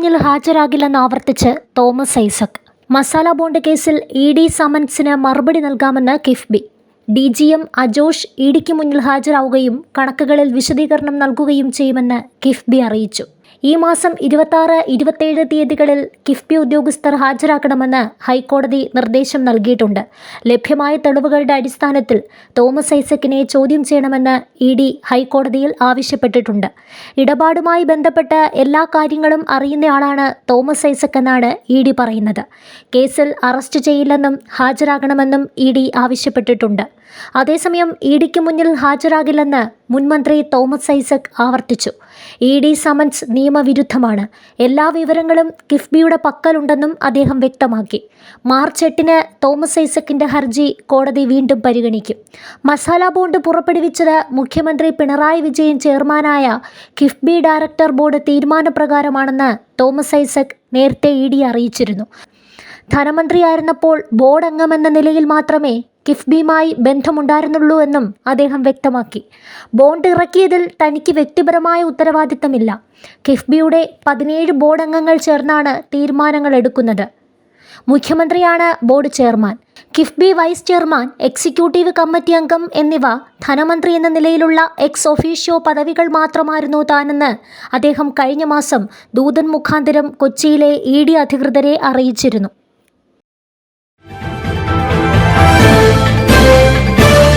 മുന്നിൽ ഹാജരാകില്ലെന്ന് ആവർത്തിച്ച് തോമസ് ഐസക്. മസാല ബോണ്ട് കേസിൽ ഇ ഡി സമൻസിന് മറുപടി നൽകാമെന്ന് KIIFB. D G M Ajosh E ഡിക്ക് മുന്നിൽ ഹാജരാവുകയും കണക്കുകളിൽ വിശദീകരണം നൽകുകയും ചെയ്യുമെന്ന് കിഫ്ബി അറിയിച്ചു. ഈ മാസം ഇരുപത്താറ് ഇരുപത്തേഴ് തീയതികളിൽ കിഫ്ബി ഉദ്യോഗസ്ഥർ ഹാജരാക്കണമെന്ന് ഹൈക്കോടതി നിർദ്ദേശം നൽകിയിട്ടുണ്ട്. ലഭ്യമായ തെളിവുകളുടെ അടിസ്ഥാനത്തിൽ തോമസ് ഐസക്കിനെ ചോദ്യം ചെയ്യണമെന്ന് ഇ ഡി ഹൈക്കോടതിയിൽ ആവശ്യപ്പെട്ടിട്ടുണ്ട്. ഇടപാടുമായി ബന്ധപ്പെട്ട എല്ലാ കാര്യങ്ങളും അറിയുന്നയാളാണ് തോമസ് ഐസക് എന്നാണ് ഇ ഡി പറയുന്നത്. കേസിൽ അറസ്റ്റ് ചെയ്യില്ലെന്നും ഹാജരാകണമെന്നും ഇ ഡി ആവശ്യപ്പെട്ടിട്ടുണ്ട്. അതേസമയം ഇ ഡിക്ക് മുന്നിൽ ഹാജരാകില്ലെന്ന് മുൻമന്ത്രി തോമസ് ഐസക് ആവർത്തിച്ചു. ഇ ഡി സമൻസ് നിയമവിരുദ്ധമാണ്. എല്ലാ വിവരങ്ങളും കിഫ്ബിയുടെ പക്കലുണ്ടെന്നും അദ്ദേഹം വ്യക്തമാക്കി. മാർച്ച് എട്ടിന് തോമസ് ഐസക്കിന്റെ ഹർജി കോടതി വീണ്ടും പരിഗണിക്കും. മസാല ബോണ്ട് പുറപ്പെടുവിച്ചത് മുഖ്യമന്ത്രി പിണറായി വിജയൻ ചെയർമാനായ കിഫ്ബി ഡയറക്ടർ ബോർഡ് തീരുമാനപ്രകാരമാണെന്ന് തോമസ് ഐസക് നേരത്തെ ഇ ഡി അറിയിച്ചിരുന്നു. ധനമന്ത്രിയായിരുന്നപ്പോൾ ബോർഡ് അംഗമെന്ന നിലയിൽ മാത്രമേ കിഫ്ബിയുമായി ബന്ധമുണ്ടായിരുന്നുള്ളൂ എന്നും അദ്ദേഹം വ്യക്തമാക്കി. ബോണ്ട് ഇറക്കിയതിൽ തനിക്ക് വ്യക്തിപരമായ ഉത്തരവാദിത്തമില്ല. കിഫ്ബിയുടെ പതിനേഴ് ബോർഡ് അംഗങ്ങൾ ചേർന്നാണ് തീരുമാനങ്ങൾ എടുക്കുന്നത്. മുഖ്യമന്ത്രിയാണ് board chairman. KIIFB vice chairman executive committee അംഗം എന്നിവ ധനമന്ത്രി എന്ന നിലയിലുള്ള എക്സ് ഒഫീഷ്യോ പദവികൾ മാത്രമായിരുന്നു താനെന്ന് അദ്ദേഹം കഴിഞ്ഞ മാസം ദൂതൻ മുഖാന്തരം കൊച്ചിയിലെ ഇ ഡി അധികൃതരെ അറിയിച്ചിരുന്നു.